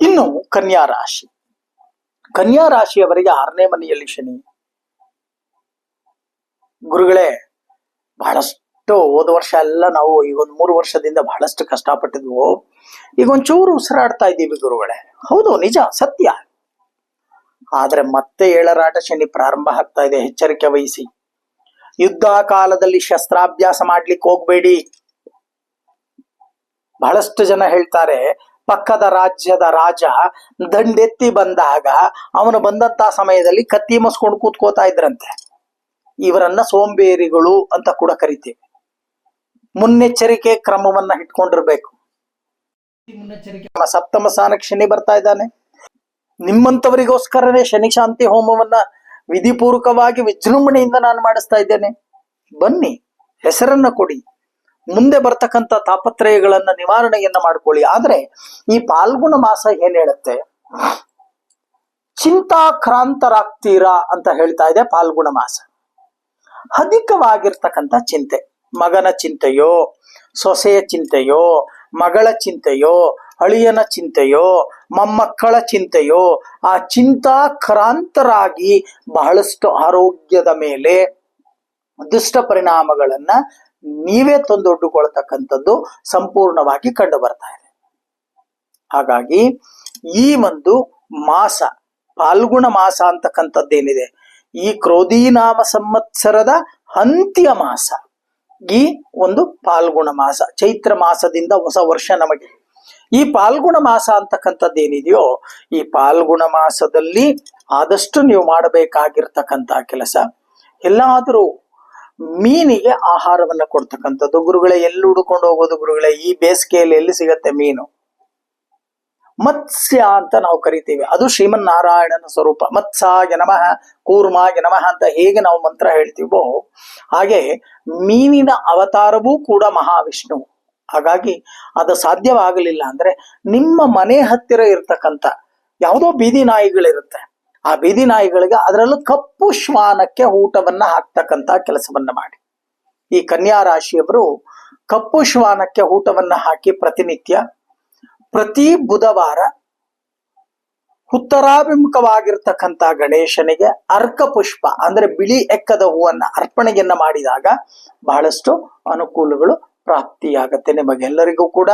ಇನ್ನು ಕನ್ಯಾ ರಾಶಿ. ಕನ್ಯಾ ರಾಶಿಯವರಿಗೆ ಆರನೇ ಮನೆಯಲ್ಲಿ ಶನಿ. ಗುರುಗಳೇ, ಬಹಳಷ್ಟು ಹೋದ ವರ್ಷ ಎಲ್ಲ ನಾವು ಈಗ ಒಂದು ಮೂರು ವರ್ಷದಿಂದ ಬಹಳಷ್ಟು ಕಷ್ಟಪಟ್ಟಿದ್ವು. ಈಗ ಒಂಚೂರು ಉಸಿರಾಡ್ತಾ ಇದ್ದೀವಿ ಗುರುಗಳೇ. ಹೌದು, ನಿಜ, ಸತ್ಯ. ಆದ್ರೆ ಮತ್ತೆ ಏಳರಾಟ ಶನಿ ಪ್ರಾರಂಭ ಆಗ್ತಾ ಇದೆ, ಎಚ್ಚರಿಕೆ ವಹಿಸಿ. ಯುದ್ಧ ಕಾಲದಲ್ಲಿ ಶಸ್ತ್ರಾಭ್ಯಾಸ ಮಾಡ್ಲಿಕ್ಕೆ ಹೋಗ್ಬೇಡಿ. ಬಹಳಷ್ಟು ಜನ ಹೇಳ್ತಾರೆ ಪಕ್ಕದ ರಾಜ್ಯದ ರಾಜ ದಂಡೆತ್ತಿ ಬಂದಾಗ ಅವನು ಬಂದಂತ ಸಮಯದಲ್ಲಿ ಕತ್ತಿ ಮಸ್ಕೊಂಡು ಕೂತ್ಕೋತಾ ಇದ್ರಂತೆ. ಇವರನ್ನ ಸೋಂಬೇರಿಗಳು ಅಂತ ಕೂಡ ಕರಿತೀವಿ. ಮುನ್ನೆಚ್ಚರಿಕೆ ಕ್ರಮವನ್ನ ಇಟ್ಕೊಂಡಿರ್ಬೇಕು. ಮುನ್ನೆಚ್ಚರಿಕೆ ಸಪ್ತಮ ಸ್ಥಾನ ಶನಿ ಬರ್ತಾ ಇದ್ದಾನೆ. ನಿಮ್ಮಂತವರಿಗೋಸ್ಕರನೇ ಶನಿ ಶಾಂತಿ ಹೋಮವನ್ನ ವಿಧಿಪೂರ್ವಕವಾಗಿ ವಿಜೃಂಭಣೆಯಿಂದ ನಾನು ಮಾಡಿಸ್ತಾ ಇದ್ದೇನೆ. ಬನ್ನಿ, ಹೆಸರನ್ನ ಕೊಡಿ. ಮುಂದೆ ಬರ್ತಕ್ಕಂಥ ತಾಪತ್ರಯಗಳನ್ನ ನಿವಾರಣೆಯನ್ನ ಮಾಡ್ಕೊಳ್ಳಿ. ಆದ್ರೆ ಈ ಪಾಲ್ಗುಣ ಮಾಸ ಏನ್ ಹೇಳುತ್ತೆ? ಚಿಂತಾಕ್ರಾಂತರಾಗ್ತೀರಾ ಅಂತ ಹೇಳ್ತಾ ಇದೆ ಪಾಲ್ಗುಣ ಮಾಸ. ಅಧಿಕವಾಗಿರ್ತಕ್ಕಂಥ ಚಿಂತೆ. ಮಗನ ಚಿಂತೆಯೋ, ಸೊಸೆಯ ಚಿಂತೆಯೋ, ಮಗಳ ಚಿಂತೆಯೋ, ಅಳಿಯನ ಚಿಂತೆಯೋ, ಮೊಮ್ಮಕ್ಕಳ ಚಿಂತೆಯೋ, ಆ ಚಿಂತಾಕ್ರಾಂತರಾಗಿ ಬಹಳಷ್ಟು ಆರೋಗ್ಯದ ಮೇಲೆ ದುಷ್ಟ ಪರಿಣಾಮಗಳನ್ನ ನೀವೇ ತಂದೊಡ್ಡುಕೊಳ್ತಕ್ಕಂಥದ್ದು ಸಂಪೂರ್ಣವಾಗಿ ಕಂಡು ಬರ್ತಾ ಇದೆ. ಹಾಗಾಗಿ ಈ ಒಂದು ಮಾಸ, ಪಾಲ್ಗುಣ ಮಾಸ ಅಂತಕ್ಕಂಥದ್ದೇನಿದೆ, ಈ ಕ್ರೋಧೀನಾಮ ಸಂವತ್ಸರದ ಅಂತ್ಯ ಮಾಸ, ಈ ಒಂದು ಪಾಲ್ಗುಣ ಮಾಸ, ಚೈತ್ರ ಮಾಸದಿಂದ ಹೊಸ ವರ್ಷ ನಮಗೆ. ಈ ಪಾಲ್ಗುಣ ಮಾಸ ಅಂತಕ್ಕಂಥದ್ದೇನಿದೆಯೋ, ಈ ಪಾಲ್ಗುಣ ಮಾಸದಲ್ಲಿ ಆದಷ್ಟು ನೀವು ಮಾಡಬೇಕಾಗಿರ್ತಕ್ಕಂಥ ಕೆಲಸ, ಎಲ್ಲಾದರೂ ಮೀನಿಗೆ ಆಹಾರವನ್ನ ಕೊಡ್ತಕ್ಕಂಥದ್ದು. ಗುರುಗಳೇ, ಎಲ್ಲಿ ಹುಡುಕೊಂಡು ಹೋಗೋದು ಗುರುಗಳೇ? ಈ ಬೇಸಿಗೆಯಲ್ಲಿ ಎಲ್ಲಿ ಸಿಗತ್ತೆ ಮೀನು? ಮತ್ಸ್ಯ ಅಂತ ನಾವು ಕರಿತೀವಿ. ಅದು ಶ್ರೀಮನ್ನಾರಾಯಣನ ಸ್ವರೂಪ. ಮತ್ಸಾಗೆ ನಮಃ, ಕೂರ್ಮಾಯ ನಮಃ ಅಂತ ಹೇಗೆ ನಾವು ಮಂತ್ರ ಹೇಳ್ತೀವೋ, ಹಾಗೆ ಮೀನಿನ ಅವತಾರವೂ ಕೂಡ ಮಹಾವಿಷ್ಣು. ಹಾಗಾಗಿ ಅದು ಸಾಧ್ಯವಾಗಲಿಲ್ಲ ಅಂದ್ರೆ ನಿಮ್ಮ ಮನೆ ಹತ್ತಿರ ಇರ್ತಕ್ಕಂಥ ಯಾವುದೋ ಬೀದಿ ನಾಯಿಗಳಿರುತ್ತೆ. ಆ ಬೀದಿ ನಾಯಿಗಳಿಗೆ ಅದರಲ್ಲೂ ಕಪ್ಪು ಶ್ವಾನಕ್ಕೆ ಊಟವನ್ನ ಹಾಕ್ತಕ್ಕಂತ ಕೆಲಸವನ್ನ ಮಾಡಿ. ಈ ಕನ್ಯಾ ರಾಶಿಯವರು ಕಪ್ಪು ಶ್ವಾನಕ್ಕೆ ಊಟವನ್ನ ಹಾಕಿ ಪ್ರತಿನಿತ್ಯ, ಪ್ರತಿ ಬುಧವಾರ ಉತ್ತರಾಭಿಮುಖವಾಗಿರ್ತಕ್ಕಂಥ ಗಣೇಶನಿಗೆ ಅರ್ಕ ಪುಷ್ಪ ಅಂದ್ರೆ ಬಿಳಿ ಎಕ್ಕದ ಹೂವನ್ನ ಅರ್ಪಣೆಯನ್ನ ಮಾಡಿದಾಗ ಬಹಳಷ್ಟು ಅನುಕೂಲಗಳು ಪ್ರಾಪ್ತಿಯಾಗತ್ತೆ ನಿಮಗೆಲ್ಲರಿಗೂ ಕೂಡ.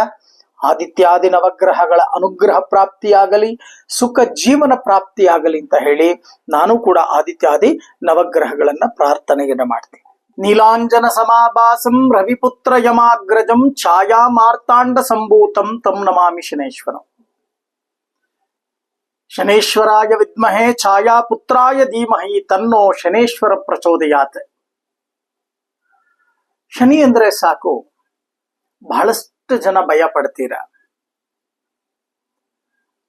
ಆದಿತ್ಯಾದಿ ನವಗ್ರಹಗಳ ಅನುಗ್ರಹ ಪ್ರಾಪ್ತಿಯಾಗಲಿ, ಸುಖ ಜೀವನ ಪ್ರಾಪ್ತಿಯಾಗಲಿ ಅಂತ ಹೇಳಿ ನಾನು ಕೂಡ ಆದಿತ್ಯಾದಿ ನವಗ್ರಹಗಳನ್ನ ಪ್ರಾರ್ಥನೆಯನ್ನ ಮಾಡ್ತೀನಿ. ನೀಲಾಂಜನ ಸಮಾಭಾಸಂ ರವಿಪುತ್ರ ಯಮಾಗ್ರಜಂ ಛಾಯಾ ಮಾರ್ತಾಂಡ ಸಂಭೂತಂ ತಂ ನಮಾಮಿ ಶನೇಶ್ವರಂ. ಶನೇಶ್ವರಾಯ ವಿದ್ಮಹೇ ಛಾಯಾ ಪುತ್ರಾಯ ಧೀಮಹಿ ತನ್ನೋ ಶನೇಶ್ವರ ಪ್ರಚೋದಯಾತ್. ಶನಿ ಅಂದ್ರೆ ಸಾಕು, ಬಹಳಷ್ಟು ಜನ ಭಯ ಪಡ್ತೀರ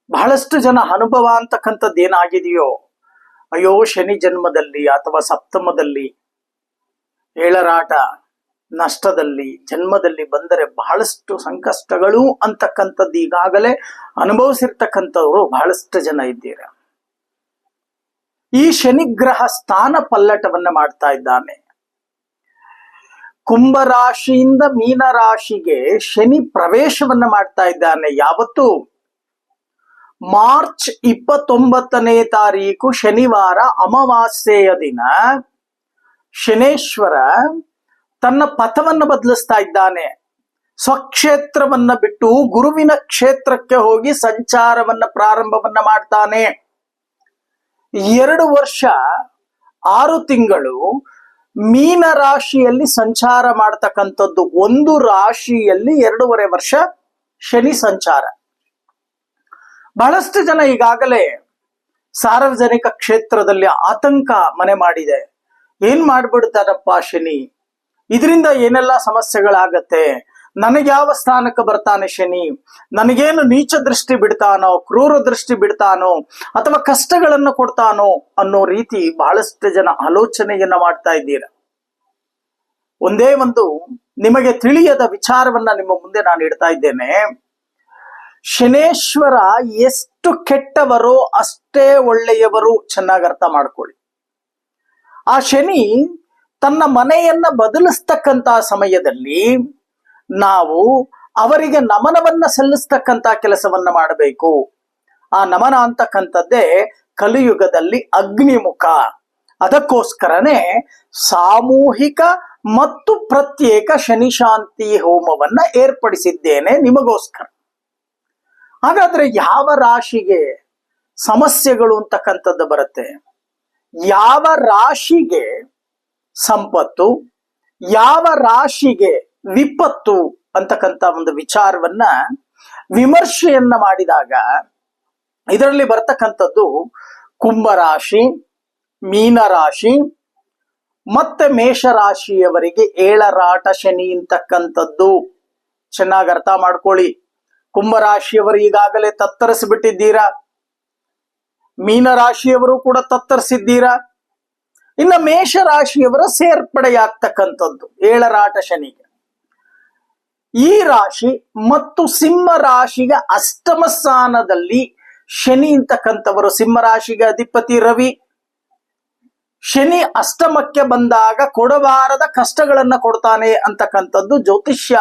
ಬಹಳಷ್ಟು ಜನ ಅನುಭವ ಅಂತಕ್ಕಂಥದ್ದು ಏನಾಗಿದೆಯೋ, ಅಯ್ಯೋ ಶನಿ ಜನ್ಮದಲ್ಲಿ ಅಥವಾ ಸಪ್ತಮದಲ್ಲಿ ಏಳರಾಟ ನಷ್ಟದಲ್ಲಿ, ಜನ್ಮದಲ್ಲಿ ಬಂದರೆ ಬಹಳಷ್ಟು ಸಂಕಷ್ಟಗಳು ಅಂತಕ್ಕಂಥದ್ದು ಈಗಾಗಲೇ ಅನುಭವಿಸಿರ್ತಕ್ಕಂಥವ್ರು ಬಹಳಷ್ಟು ಜನ ಇದ್ದೀರ. ಈ ಶನಿಗ್ರಹ ಸ್ಥಾನ ಪಲ್ಲಟವನ್ನ ಮಾಡ್ತಾ ಇದ್ದಾನೆ. ಕುಂಭರಾಶಿಯಿಂದ ಮೀನರಾಶಿಗೆ ಶನಿ ಪ್ರವೇಶವನ್ನ ಮಾಡ್ತಾ ಇದ್ದಾನೆ. ಯಾವತ್ತು? ಮಾರ್ಚ್ ಇಪ್ಪತ್ತೊಂಬತ್ತನೇ ತಾರೀಕು ಶನಿವಾರ ಅಮಾವಾಸ್ಯೆಯ ದಿನ. ಶನೇಶ್ವರ ತನ್ನ ಪಥವನ್ನು ಬದಲಿಸ್ತಾ ಇದ್ದಾನೆ. ಸ್ವಕ್ಷೇತ್ರವನ್ನ ಬಿಟ್ಟು ಗುರುವಿನ ಕ್ಷೇತ್ರಕ್ಕೆ ಹೋಗಿ ಸಂಚಾರವನ್ನ ಪ್ರಾರಂಭವನ್ನ ಮಾಡ್ತಾನೆ. ಎರಡು ವರ್ಷ, ಆರು ತಿಂಗಳು ಮೀನ ರಾಶಿಯಲ್ಲಿ ಸಂಚಾರ ಮಾಡತಕ್ಕಂಥದ್ದು ಒಂದು ರಾಶಿಯಲ್ಲಿ ಎರಡೂವರೆ ವರ್ಷ ಶನಿ ಸಂಚಾರ. ಬಹಳಷ್ಟು ಜನ ಈಗಾಗಲೇ ಸಾರ್ವಜನಿಕ ಕ್ಷೇತ್ರದಲ್ಲಿ ಆತಂಕ ಮನೆ ಮಾಡಿದೆ. ಏನ್ ಮಾಡ್ಬಿಡ್ತಾರಪ್ಪ ಶನಿ? ಇದರಿಂದ ಏನೆಲ್ಲ ಸಮಸ್ಯೆಗಳಾಗತ್ತೆ? ನನಗೆ ಯಾವ ಸ್ಥಾನಕ್ಕೆ ಬರ್ತಾನೆ ಶನಿ? ನನಗೇನು ನೀಚ ದೃಷ್ಟಿ ಬಿಡ್ತಾನೋ, ಕ್ರೂರ ದೃಷ್ಟಿ ಬಿಡ್ತಾನೋ, ಅಥವಾ ಕಷ್ಟಗಳನ್ನು ಕೊಡ್ತಾನೋ ಅನ್ನೋ ರೀತಿ ಬಹಳಷ್ಟು ಜನ ಆಲೋಚನೆಯನ್ನ ಮಾಡ್ತಾ ಇದ್ದೀರ? ಒಂದೇ ಒಂದು ನಿಮಗೆ ತಿಳಿಯದ ವಿಚಾರವನ್ನ ನಿಮ್ಮ ಮುಂದೆ ನಾನು ಇಡ್ತಾ ಇದ್ದೇನೆ. ಶನೇಶ್ವರ ಎಷ್ಟು ಕೆಟ್ಟವರೋ ಅಷ್ಟೇ ಒಳ್ಳೆಯವರು ಚೆನ್ನಾಗಿ ಅರ್ಥ ಮಾಡ್ಕೊಳ್ಳಿ. ಆ ಶನಿ ತನ್ನ ಮನೆಯನ್ನ ಬದಲಿಸ್ತಕ್ಕಂತ ಸಮಯದಲ್ಲಿ ನಾವು ಅವರಿಗೆ ನಮನವನ್ನ ಸಲ್ಲಿಸ್ತಕ್ಕಂತ ಕೆಲಸವನ್ನ ಮಾಡಬೇಕು. ಆ ನಮನ ಅಂತಕ್ಕಂಥದ್ದೇ ಕಲಿಯುಗದಲ್ಲಿ ಅಗ್ನಿಮುಖ. ಅದಕ್ಕೋಸ್ಕರನೇ ಸಾಮೂಹಿಕ ಮತ್ತು ಪ್ರತ್ಯೇಕ ಶನಿಶಾಂತಿ ಹೋಮವನ್ನ ಏರ್ಪಡಿಸಿದ್ದೇನೆ ನಿಮಗೋಸ್ಕರ. ಹಾಗಾದ್ರೆ ಯಾವ ರಾಶಿಗೆ ಸಮಸ್ಯೆಗಳು ಅಂತಕ್ಕಂಥದ್ದು ಬರುತ್ತೆ? ಯಾವ ರಾಶಿಗೆ ಸಂಪತ್ತು? ಯಾವ ರಾಶಿಗೆ ವಿಪತ್ತು ಅಂತಕ್ಕಂಥ ಒಂದು ವಿಚಾರವನ್ನ ವಿಮರ್ಶೆಯನ್ನ ಮಾಡಿದಾಗ ಇದರಲ್ಲಿ ಬರ್ತಕ್ಕಂಥದ್ದು ಕುಂಭರಾಶಿ, ಮೀನರಾಶಿ ಮತ್ತೆ ಮೇಷರಾಶಿಯವರಿಗೆ ಏಳರಾಟ ಶನಿ ಅಂತಕ್ಕಂಥದ್ದು. ಚೆನ್ನಾಗಿ ಅರ್ಥ ಮಾಡ್ಕೊಳ್ಳಿ. ಕುಂಭರಾಶಿಯವರು ಈಗಾಗಲೇ ತತ್ತರಿಸಿಬಿಟ್ಟಿದ್ದೀರಾ? ಮೀನರಾಶಿಯವರು ಕೂಡ ತತ್ತರಿಸಿದ್ದೀರಾ? ಇನ್ನ ಮೇಷರಾಶಿಯವರ ಸೇರ್ಪಡೆಯಾಗ್ತಕ್ಕಂಥದ್ದು, ಏಳರಾಟ ಶನಿಗೆ. ಈ ರಾಶಿ ಮತ್ತು ಸಿಂಹ ರಾಶಿಯ ಅಷ್ಟಮ ಸ್ಥಾನದಲ್ಲಿ ಶನಿ ಅಂತಕ್ಕಂಥವರು. ಸಿಂಹ ರಾಶಿಗೆ ಅಧಿಪತಿ ರವಿ. ಶನಿ ಅಷ್ಟಮಕ್ಕೆ ಬಂದಾಗ ಕೊಡಬಾರದ ಕಷ್ಟಗಳನ್ನ ಕೊಡ್ತಾನೆ ಅಂತಕ್ಕಂಥದ್ದು ಜ್ಯೋತಿಷ್ಯ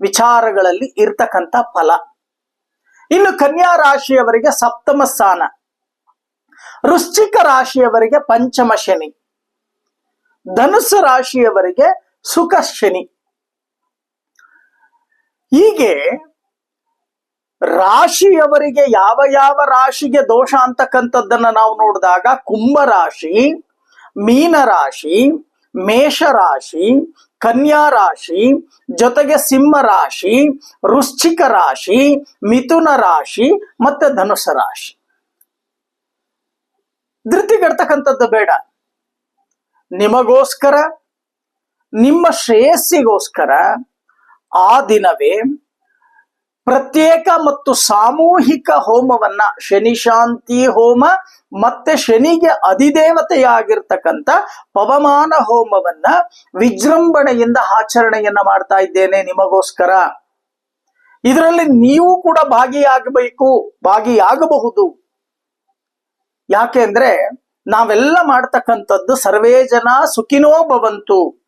ವಿಚಾರಗಳಲ್ಲಿ ಇರ್ತಕ್ಕಂಥ ಫಲ. ಇನ್ನು ಕನ್ಯಾ ರಾಶಿಯವರಿಗೆ ಸಪ್ತಮ ಸ್ಥಾನ. ವೃಶ್ಚಿಕ ರಾಶಿಯವರಿಗೆ ಪಂಚಮ ಶನಿ. ಧನುಸ್ಸು ರಾಶಿಯವರಿಗೆ ಸುಖ ಶನಿ ಹೀಗೆ ರಾಶಿಯವರಿಗೆ ಯಾವ ಯಾವ ರಾಶಿಗೆ ದೋಷ ಅಂತಕ್ಕಂಥದ್ದನ್ನ ನಾವು ನೋಡಿದಾಗ ಕುಂಭ ರಾಶಿ ಮೀನ ರಾಶಿ ಮೇಷ ರಾಶಿ ಕನ್ಯಾ ರಾಶಿ ಜೊತೆಗೆ ಸಿಂಹ ರಾಶಿ ವೃಶ್ಚಿಕ ರಾಶಿ, ಮಿಥುನ ರಾಶಿ ಮತ್ತೆ ಧನುಸ ರಾಶಿ. ಧೃತಿಗೆಡ್ತಕ್ಕಂಥದ್ದು ಬೇಡ. ನಿಮಗೋಸ್ಕರ, ನಿಮ್ಮ ಶ್ರೇಯಸ್ಸಿಗೋಸ್ಕರ ಆ ದಿನವೇ ಪ್ರತ್ಯೇಕ ಮತ್ತು ಸಾಮೂಹಿಕ ಹೋಮವನ್ನ ಶನಿ ಶಾಂತಿ ಹೋಮ ಮತ್ತೆ ಶನಿಗೆ ಅಧಿದೇವತೆಯಾಗಿರ್ತಕ್ಕಂಥ ಪವಮಾನ ಹೋಮವನ್ನ ವಿಜೃಂಭಣೆಯಿಂದ ಆಚರಣೆಯನ್ನ ಮಾಡ್ತಾ ಇದ್ದೇನೆ ನಿಮಗೋಸ್ಕರ. ಇದರಲ್ಲಿ ನೀವು ಕೂಡ ಭಾಗಿಯಾಗಬೇಕು, ಭಾಗಿಯಾಗಬಹುದು. ಯಾಕೆಂದ್ರೆ ನಾವೆಲ್ಲ ಮಾಡ್ತಕ್ಕಂಥದ್ದು ಸರ್ವೇ ಜನ ಸುಖಿನೋ ಭವಂತು.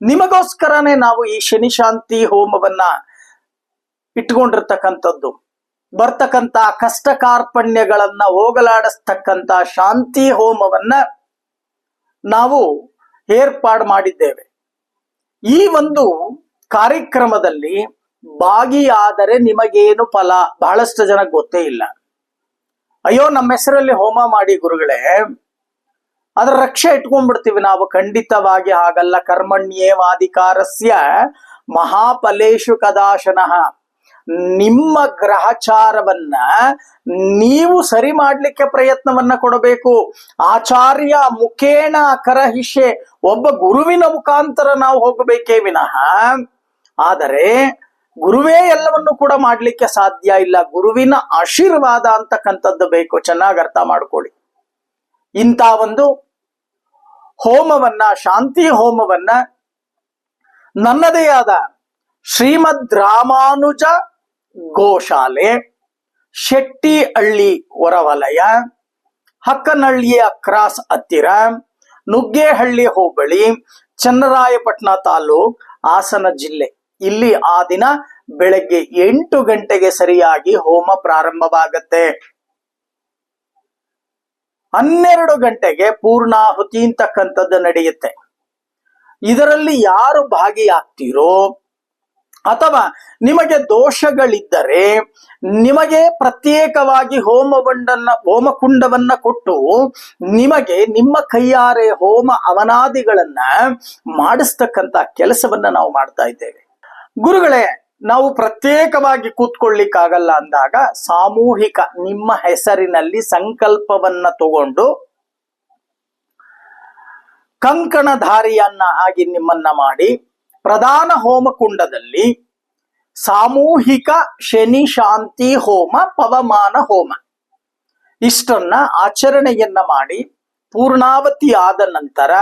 ನಿಮಗೋಸ್ಕರನೇ ನಾವು ಈ ಶನಿ ಶಾಂತಿ ಹೋಮವನ್ನ ಇಟ್ಕೊಂಡಿರ್ತಕ್ಕಂಥದ್ದು. ಬರ್ತಕ್ಕಂತ ಕಷ್ಟ ಕಾರ್ಪಣ್ಯಗಳನ್ನ ಹೋಗಲಾಡಿಸ್ತಕ್ಕಂತ ಶಾಂತಿ ಹೋಮವನ್ನ ನಾವು ಏರ್ಪಾಡು ಮಾಡಿದ್ದೇವೆ. ಈ ಒಂದು ಕಾರ್ಯಕ್ರಮದಲ್ಲಿ ಭಾಗಿಯಾದರೆ ನಿಮಗೇನು ಫಲ? ಬಹಳಷ್ಟು ಜನ ಗೊತ್ತೇ ಇಲ್ಲ. ಅಯ್ಯೋ ನಮ್ಮ ಹೆಸರಲ್ಲಿ ಹೋಮ ಮಾಡಿ ಗುರುಗಳೇ ಅದರ ರಕ್ಷೆ ಇಟ್ಕೊಂಡ್ಬಿಡ್ತೀವಿ ನಾವು. ಖಂಡಿತವಾಗಿ ಹಾಗಲ್ಲ. ಕರ್ಮಣ್ಯೇವಾಧಿಕಾರಸ್ಯ ಮಹಾಫಲೇಶು ಕದಾಶನಃ. ನಿಮ್ಮ ಗ್ರಹಚಾರವನ್ನ ನೀವು ಸರಿ ಮಾಡ್ಲಿಕ್ಕೆ ಪ್ರಯತ್ನವನ್ನ ಕೊಡಬೇಕು. ಆಚಾರ್ಯ ಮುಖೇಣ ಕರಹಿಷೆ ಒಬ್ಬ ಗುರುವಿನ ಮುಖಾಂತರ ನಾವು ಹೋಗಬೇಕೇ ವಿನಃ. ಆದರೆ ಗುರುವೇ ಎಲ್ಲವನ್ನು ಕೂಡ ಮಾಡ್ಲಿಕ್ಕೆ ಸಾಧ್ಯ ಇಲ್ಲ. ಗುರುವಿನ ಆಶೀರ್ವಾದ ಅಂತಕ್ಕಂಥದ್ದು ಬೇಕು. ಚೆನ್ನಾಗಿ ಅರ್ಥ ಮಾಡ್ಕೊಳ್ಳಿ. ಇಂಥ ಒಂದು ಹೋಮವನ್ನ, ಶಾಂತಿ ಹೋಮವನ್ನ ನನ್ನದೇ ಆದ ಶ್ರೀಮದ್ ರಾಮಾನುಜ ಗೋಶಾಲೆ, ಶೆಟ್ಟಿಹಳ್ಳಿ ಹೊರವಲಯ, ಹಕ್ಕನಹಳ್ಳಿಯ ಕ್ರಾಸ್ ಹತ್ತಿರ, ನುಗ್ಗೇಹಳ್ಳಿ ಹೋಬಳಿ, ಚನ್ನರಾಯಪಟ್ಟಣ ತಾಲೂಕ್, ಹಾಸನ ಜಿಲ್ಲೆ. ಇಲ್ಲಿ ಆ ದಿನ ಬೆಳಗ್ಗೆ ಎಂಟು ಗಂಟೆಗೆ ಸರಿಯಾಗಿ ಹೋಮ ಪ್ರಾರಂಭವಾಗತ್ತೆ. ಹನ್ನೆರಡು ಗಂಟೆಗೆ ಪೂರ್ಣಾಹುತಿ ಅಂತಕ್ಕಂಥದ್ದು ನಡೆಯುತ್ತೆ. ಇದರಲ್ಲಿ ಯಾರು ಭಾಗಿಯಾಗ್ತೀರೋ ಅಥವಾ ನಿಮಗೆ ದೋಷಗಳಿದ್ದರೆ ನಿಮಗೆ ಪ್ರತ್ಯೇಕವಾಗಿ ಹೋಮಗೊಂಡನ್ನ ಹೋಮಕುಂಡವನ್ನ ಕೊಟ್ಟು ನಿಮಗೆ ನಿಮ್ಮ ಕೈಯಾರೆ ಹೋಮ ಅವನಾದಿಗಳನ್ನ ಮಾಡಿಸ್ತಕ್ಕಂತ ಕೆಲಸವನ್ನ ನಾವು ಮಾಡ್ತಾ ಇದ್ದೇವೆ. ಗುರುಗಳೇ ನಾವು ಪ್ರತ್ಯೇಕವಾಗಿ ಕೂತ್ಕೊಳ್ಳಿಕ್ಕಾಗಲ್ಲ ಅಂದಾಗ ಸಾಮೂಹಿಕ ನಿಮ್ಮ ಹೆಸರಿನಲ್ಲಿ ಸಂಕಲ್ಪವನ್ನ ತಗೊಂಡು ಕಂಕಣಧಾರಿಯನ್ನ ಆಗಿ ನಿಮ್ಮನ್ನ ಮಾಡಿ ಪ್ರಧಾನ ಹೋಮಕುಂಡದಲ್ಲಿ ಸಾಮೂಹಿಕ ಶನಿ ಶಾಂತಿ ಹೋಮ ಪವಮಾನ ಹೋಮ ಇಷ್ಟನ್ನ ಆಚರಣೆಯನ್ನ ಮಾಡಿ ಪೂರ್ಣಾವತಿ ಆದ ನಂತರ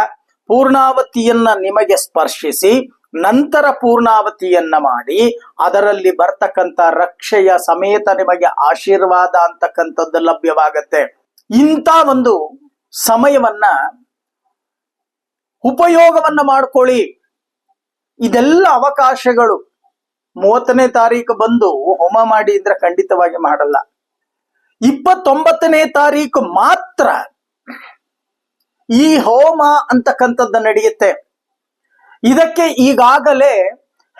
ಪೂರ್ಣಾವತಿಯನ್ನ ನಿಮಗೆ ಸ್ಪರ್ಶಿಸಿ ನಂತರ ಪೂರ್ಣಾವತಿಯನ್ನ ಮಾಡಿ ಅದರಲ್ಲಿ ಬರ್ತಕ್ಕಂಥ ರಕ್ಷೆಯ ಸಮೇತ ನಿಮಗೆ ಆಶೀರ್ವಾದ ಅಂತಕ್ಕಂಥದ್ದು ಲಭ್ಯವಾಗತ್ತೆ. ಇಂಥ ಒಂದು ಸಮಯವನ್ನ ಉಪಯೋಗವನ್ನ ಮಾಡ್ಕೊಳ್ಳಿ. ಇದೆಲ್ಲ ಅವಕಾಶಗಳು. ಮೂವತ್ತನೇ ತಾರೀಕು ಬಂದು ಹೋಮ ಮಾಡಿ ಅಂದ್ರೆ ಖಂಡಿತವಾಗಿ ಮಾಡಲ್ಲ. ಇಪ್ಪತ್ತೊಂಬತ್ತನೇ ತಾರೀಕು ಮಾತ್ರ ಈ ಹೋಮ ಅಂತಕ್ಕಂಥದ್ದು ನಡೆಯುತ್ತೆ. ಇದಕ್ಕೆ ಈಗಾಗಲೇ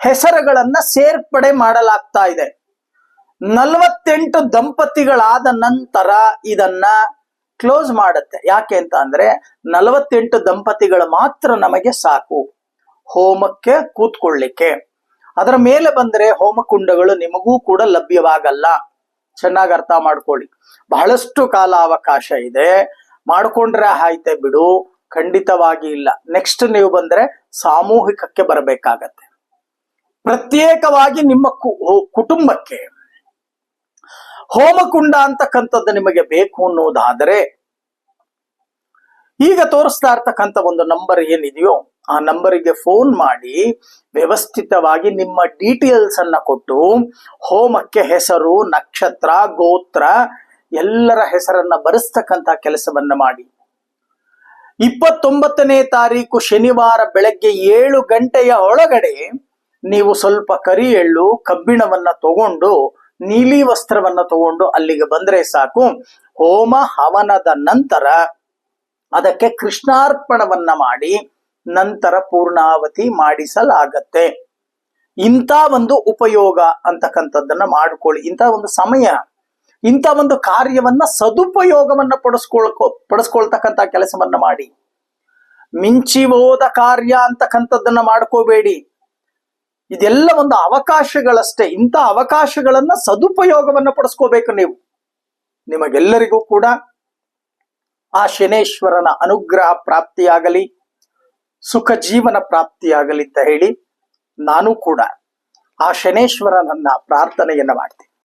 ಹೆಸರುಗಳನ್ನ ಸೇರ್ಪಡೆ ಮಾಡಲಾಗ್ತಾ ಇದೆ. ನಲ್ವತ್ತೆಂಟು ದಂಪತಿಗಳಾದ ನಂತರ ಇದನ್ನ ಕ್ಲೋಸ್ ಮಾಡುತ್ತೆ. ಯಾಕೆ ಅಂತ ಅಂದ್ರೆ ನಲವತ್ತೆಂಟು ದಂಪತಿಗಳು ಮಾತ್ರ ನಮಗೆ ಸಾಕು. ಹೋಮಕ್ಕೆ ಕೂತ್ಕೊಳ್ಳಿಕ್ಕೆ. ಅದರ ಮೇಲೆ ಬಂದ್ರೆ ಹೋಮಕುಂಡಗಳು ನಿಮಗೂ ಕೂಡ ಲಭ್ಯವಾಗಲ್ಲ. ಚೆನ್ನಾಗಿ ಅರ್ಥ ಮಾಡ್ಕೊಳ್ಳಿ. ಬಹಳಷ್ಟು ಕಾಲ ಅವಕಾಶ ಇದೆ. ಮಾಡ್ಕೊಂಡ್ರೆ ಆಯ್ತೆ ಬಿಡು. ಖಂಡಿತವಾಗಿ ಇಲ್ಲ. ನೆಕ್ಸ್ಟ್ ನೀವು ಬಂದ್ರೆ ಸಾಮೂಹಿಕಕ್ಕೆ ಬರಬೇಕಾಗತ್ತೆ. ಪ್ರತ್ಯೇಕವಾಗಿ ನಿಮ್ಮ ಕುಟುಂಬಕ್ಕೆ. ಹೋಮಕುಂಡ ಅಂತಕ್ಕಂಥದ್ದು ನಿಮಗೆ ಬೇಕು ಅನ್ನೋದಾದರೆ, ಈಗ ತೋರಿಸ್ತಾ ಇರ್ತಕ್ಕಂಥ ಒಂದು ನಂಬರ್ ಏನಿದೆಯೋ, ಆ ನಂಬರಿಗೆ ಫೋನ್ ಮಾಡಿ, ವ್ಯವಸ್ಥಿತವಾಗಿ ನಿಮ್ಮ ಡೀಟೇಲ್ಸ್ ಅನ್ನ ಕೊಟ್ಟು, ಹೋಮಕ್ಕೆ ಹೆಸರು, ನಕ್ಷತ್ರ, ಗೋತ್ರ, ಎಲ್ಲರ ಹೆಸರನ್ನ ಬರೆಸ್ತಕ್ಕಂಥ ಕೆಲಸವನ್ನ ಮಾಡಿ. ಇಪ್ಪತ್ತೊಂಬತ್ತನೇ ತಾರೀಕು ಶನಿವಾರ ಬೆಳಗ್ಗೆ ಏಳು ಗಂಟೆಯ ಒಳಗಡೆ ನೀವು ಸ್ವಲ್ಪ ಕರಿ ಎಳ್ಳು ಕಬ್ಬಿಣವನ್ನ ತಗೊಂಡು, ನೀಲಿ ವಸ್ತ್ರವನ್ನ ತಗೊಂಡು ಅಲ್ಲಿಗೆ ಬಂದ್ರೆ ಸಾಕು. ಹೋಮ ಹವನದ ನಂತರ ಅದಕ್ಕೆ ಕೃಷ್ಣಾರ್ಪಣವನ್ನ ಮಾಡಿ, ನಂತರ ಪೂರ್ಣಾವತಿ ಮಾಡಿಸಲಾಗತ್ತೆ. ಇಂಥ ಒಂದು ಉಪಯೋಗ ಅಂತಕ್ಕಂಥದ್ದನ್ನ ಮಾಡ್ಕೊಳ್ಳಿ. ಇಂಥ ಒಂದು ಸಮಯ ಇಂಥ ಒಂದು ಕಾರ್ಯವನ್ನ ಸದುಪಯೋಗವನ್ನ ಪಡಿಸ್ಕೊಳ್ಕೊ ಪಡಿಸ್ಕೊಳ್ತಕ್ಕಂಥ ಕೆಲಸವನ್ನ ಮಾಡಿ. ಮಿಂಚಿ ಹೋದ ಕಾರ್ಯ ಅಂತಕ್ಕಂಥದ್ದನ್ನ ಮಾಡ್ಕೋಬೇಡಿ. ಇದೆಲ್ಲ ಒಂದು ಅವಕಾಶಗಳಷ್ಟೇ. ಇಂಥ ಅವಕಾಶಗಳನ್ನ ಸದುಪಯೋಗವನ್ನ ಪಡಿಸ್ಕೋಬೇಕು ನೀವು. ನಿಮಗೆಲ್ಲರಿಗೂ ಕೂಡ ಆ ಶನೇಶ್ವರನ ಅನುಗ್ರಹ ಪ್ರಾಪ್ತಿಯಾಗಲಿ, ಸುಖ ಜೀವನ ಪ್ರಾಪ್ತಿಯಾಗಲಿ ಅಂತ ಹೇಳಿ ನಾನು ಕೂಡ ಆ ಶನೇಶ್ವರನನ್ನ ಪ್ರಾರ್ಥನೆಯನ್ನ ಮಾಡ್ತೀನಿ.